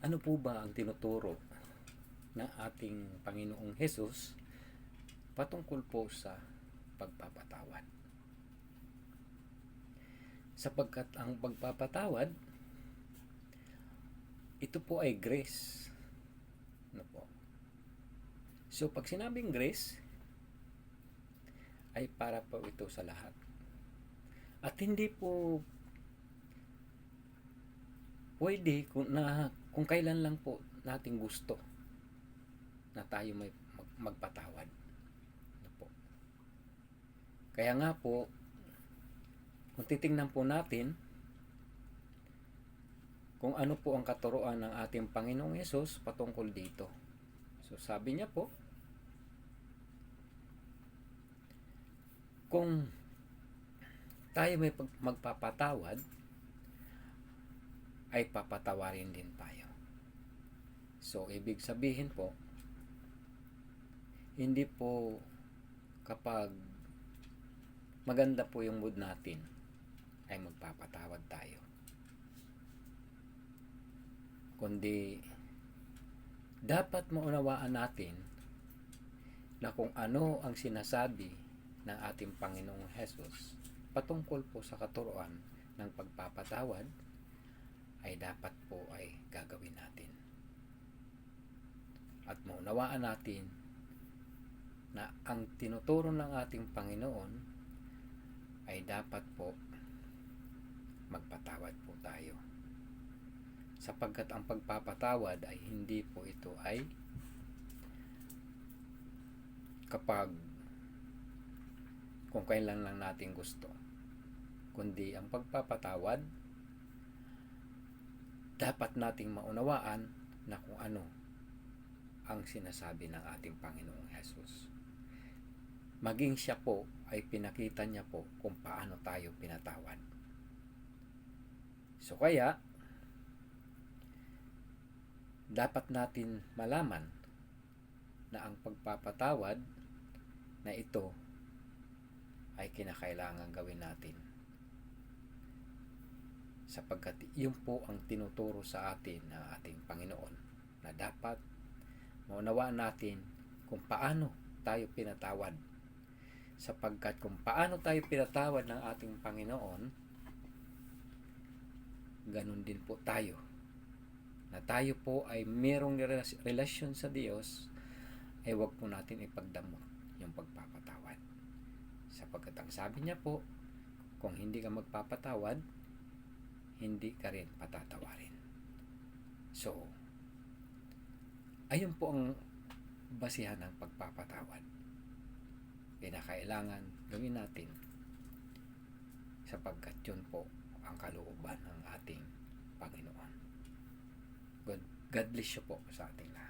Ano po ba ang tinuturo ng ating Panginoong Hesus patungkol po sa pagpapatawad? Sapagkat ang pagpapatawad, ito po ay grace. Ano po? So, pag sinabing grace, ay para po ito sa lahat. At hindi po pwede kung, na, kung kailan lang po nating gusto na tayo may mag, magpatawad. Ano po? Kaya nga po, kung titingnan po natin kung ano po ang katuruan ng ating Panginoong Yesus patungkol dito. So sabi niya po, kung tayo may magpapatawad, ay papatawarin din tayo. So, ibig sabihin po, hindi po kapag maganda po yung mood natin, ay magpapatawad tayo. Kundi, dapat maunawaan natin na kung ano ang sinasabi ng ating Panginoong Hesus patungkol po sa katuruan ng pagpapatawad ay dapat po ay gagawin natin. At maunawaan natin na ang tinuturo ng ating Panginoon ay dapat po magpatawad po tayo. Sapagkat ang pagpapatawad ay hindi po ito ay kapag kung kailan lang natin gusto. Kundi ang pagpapatawad, dapat nating maunawaan na kung ano ang sinasabi ng ating Panginoong Hesus. Maging siya po ay pinakita niya po kung paano tayo pinatawad. So kaya, dapat natin malaman na ang pagpapatawad na ito ay kinakailangan gawin natin. Sapagkat yun po ang tinuturo sa atin ng ating Panginoon na dapat maunawaan natin kung paano tayo pinatawad. Sapagkat kung paano tayo pinatawad ng ating Panginoon, ganun din po tayo. Na tayo po ay merong relas- relasyon sa Diyos, ay wag po natin ipagdamot yung pagpapatawad sapagkat ang sabi niya po, kung hindi ka magpapatawad, hindi ka rin patatawarin. So, ayun po ang basihan ng pagpapatawad. Kinakailangan gawin natin sapagkat yun po ang kalooban ng ating Panginoon. God, God bless you po sa ating lahat.